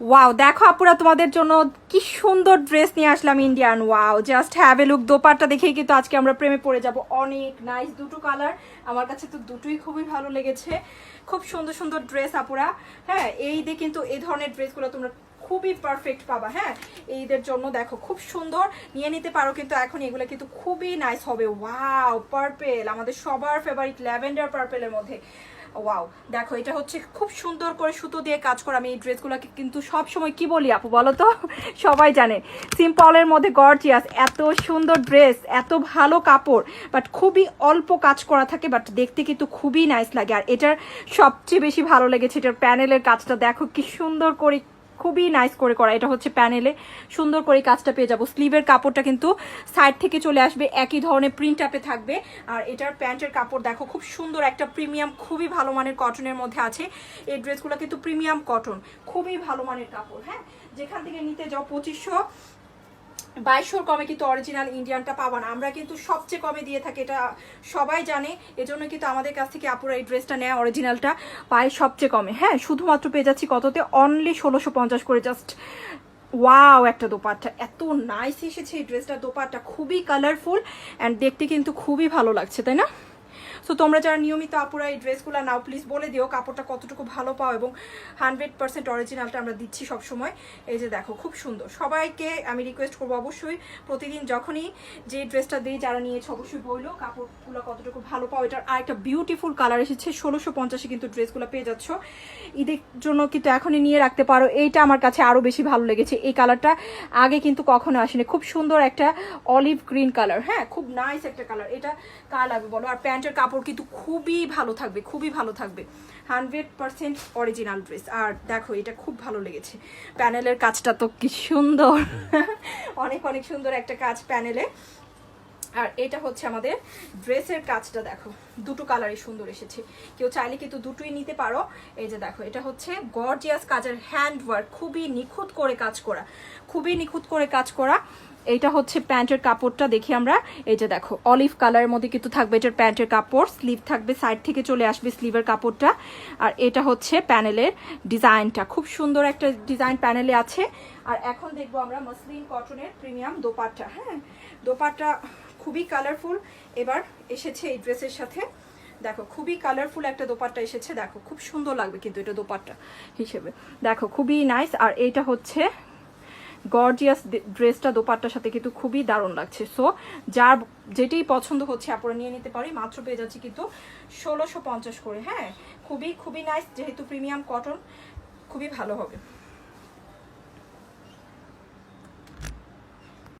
Wow দেখো আপুরা, তোমাদের জন্য কি সুন্দর ড্রেস নিয়ে আসলাম Indian wow just have a look dupatta দেখেই কিন্তু আজকে আমরা প্রেমে পড়ে যাব। অনেক নাইস দুটো কালার আমার কাছে তো দুটোই খুবই ভালো লেগেছে। খুব সুন্দর সুন্দর ড্রেস আপুরা। হ্যাঁ এই দিয়ে কিন্তু এই ধরনের ড্রেসগুলো তোমরা খুবই পারফেক্ট পাবা হ্যাঁ। এইদের জন্য দেখো, খুব সুন্দর। নিয়ে নিতে পারো কিন্তু এখন এগুলো কিন্তু খুবই নাইস হবে। ওয়াও পার্পেল আমাদের সবার ফেভারিট ল্যাভেন্ডার পার্পেলের মধ্যে। ওয়াও, দেখো, এটা হচ্ছে খুব সুন্দর করে সুতো দিয়ে কাজ করা আমি এই ড্রেসগুলোকে কিন্তু সব সময় কি বলি আপু বলো তো? সবাই জানে। সিম্পলের মধ্যে গর্জিয়াস এত সুন্দর ড্রেস এত ভালো কাপড় বাট খুবই অল্প কাজ করা থাকে বাট দেখতে কিন্তু খুবই নাইস লাগে। আর এটার সবচেয়ে বেশি ভালো লেগেছে, এটার প্যানেলের কাজটা। দেখো কি সুন্দর করে খুবই নাইস করে করা। এটা হচ্ছে প্যানেলে সুন্দর করে কাজটা পেয়ে যাব। স্লিভের কাপড়টা কিন্তু সাইড থেকে চলে আসবে। একই ধরনের প্রিন্ট আপে থাকবে। আর এটার প্যান্টের কাপড় দেখো, খুব সুন্দর একটা প্রিমিয়াম খুবই ভালো মানের কটনের মধ্যে আছে। এই ড্রেসগুলো কিন্তু প্রিমিয়াম কটন খুবই ভালো মানের কাপড় হ্যাঁ? যেখান থেকে নিতে যাও পঁচিশশো বাইশশোর কমে কিন্তু অরিজিনাল ইন্ডিয়ানটা পাবা না। আমরা কিন্তু সবচেয়ে কমে দিয়ে থাকি, এটা সবাই জানে। এজন্য কিন্তু আমাদের কাছ থেকে আপুরা এই ড্রেসটা নেয় অরিজিনালটা পায় সবচেয়ে কমে। হ্যাঁ শুধুমাত্র পেয়ে যাচ্ছি কততে? অনলি ষোলোশো পঞ্চাশ করে জাস্ট ওয়াও একটা দোপাট্টা। এত নাইস এসেছে এই ড্রেসটা দোপাট্টা। খুবই কালারফুল অ্যান্ড দেখতে কিন্তু খুবই ভালো লাগছে, তাই না? সো তোমরা যারা নিয়মিত আপুরা এই ড্রেসগুলো নাও প্লিজ বলে দিও কাপড়টা কতটুকু ভালো পাও এবং হান্ড্রেড পার্সেন্ট অরিজিনালটা আমরা দিচ্ছি সবসময়। এই যে দেখো, খুব সুন্দর। সবাইকে আমি রিকোয়েস্ট করব অবশ্যই প্রতিদিন যখনই যে ড্রেসটা দিই, যারা নিয়েছে অবশ্যই বলল কাপড়গুলো কতটুকু ভালো পাও। এটার আর একটা বিউটিফুল কালার এসেছে, ষোলোশো পঞ্চাশে কিন্তু ড্রেসগুলো পেয়ে যাচ্ছ। ঈদের জন্য কিন্তু এখনই নিয়ে রাখতে পারো। এইটা আমার কাছে আরও বেশি ভালো লেগেছে। এই কালারটা আগে কিন্তু কখনো আসেনি। খুব সুন্দর একটা অলিভ গ্রিন কালার হ্যাঁ? খুব নাইস একটা কালার এটা কার লাগবে বলো? আর প্যান্টের কাপড় কিন্তু খুবই ভালো থাকবে, খুবই ভালো থাকবে। হান্ড্রেড পার্সেন্ট অরিজিনাল ড্রেস আর দেখো, এটা খুব ভালো লেগেছে। প্যানেলের কাজটা তো কি সুন্দর। অনেক অনেক সুন্দর একটা কাজ প্যানেলে। আর এটা হচ্ছে আমাদের ড্রেসের কাজটা, দেখো। দুটো কালারই সুন্দর এসেছে। কেউ চাইলে কিন্তু দুটোই নিতে পারো। এই যে দেখো, এটা হচ্ছে গর্জিয়াস কাজের হ্যান্ড ওয়ার্ক খুবই নিখুঁত করে কাজ করা। খুবই নিখুঁত করে কাজ করা। এইটা হচ্ছে প্যান্টের কাপড়টা দেখি আমরা। এই যে দেখো অলিভ কালারের মধ্যে কিন্তু থাকবে এটার প্যান্টের কাপড় স্লিভ থাকবে সাইড থেকে চলে আসবে স্লিভের কাপড়টা। আর এটা হচ্ছে প্যানেলের ডিজাইনটা। খুব সুন্দর একটা ডিজাইন প্যানেলে আছে। আর এখন দেখব আমরা মসলিন কটনের প্রিমিয়াম দোপাট্টা। হ্যাঁ দোপাট্টা খুবই কালারফুল এবার এসেছে এই ড্রেসের সাথে। দেখো, খুবই কালারফুল একটা দোপাট্টা এসেছে। দেখো, খুব সুন্দর লাগবে কিন্তু এটা দোপাট্টা হিসেবে। দেখো, খুবই নাইস আর এইটা হচ্ছে গর্জিয়াস ড্রেসটা দোপাট্টার সাথে কিন্তু খুবই দারুণ লাগছে। সো যার যেটাই পছন্দ হচ্ছে আপনারা নিয়ে নিতে পারি। মাত্র পেয়ে যাচ্ছে কিন্তু ষোলোশো পঞ্চাশ করে। হ্যাঁ খুবই খুবই নাইস যেহেতু প্রিমিয়াম কটন খুবই ভালো হবে।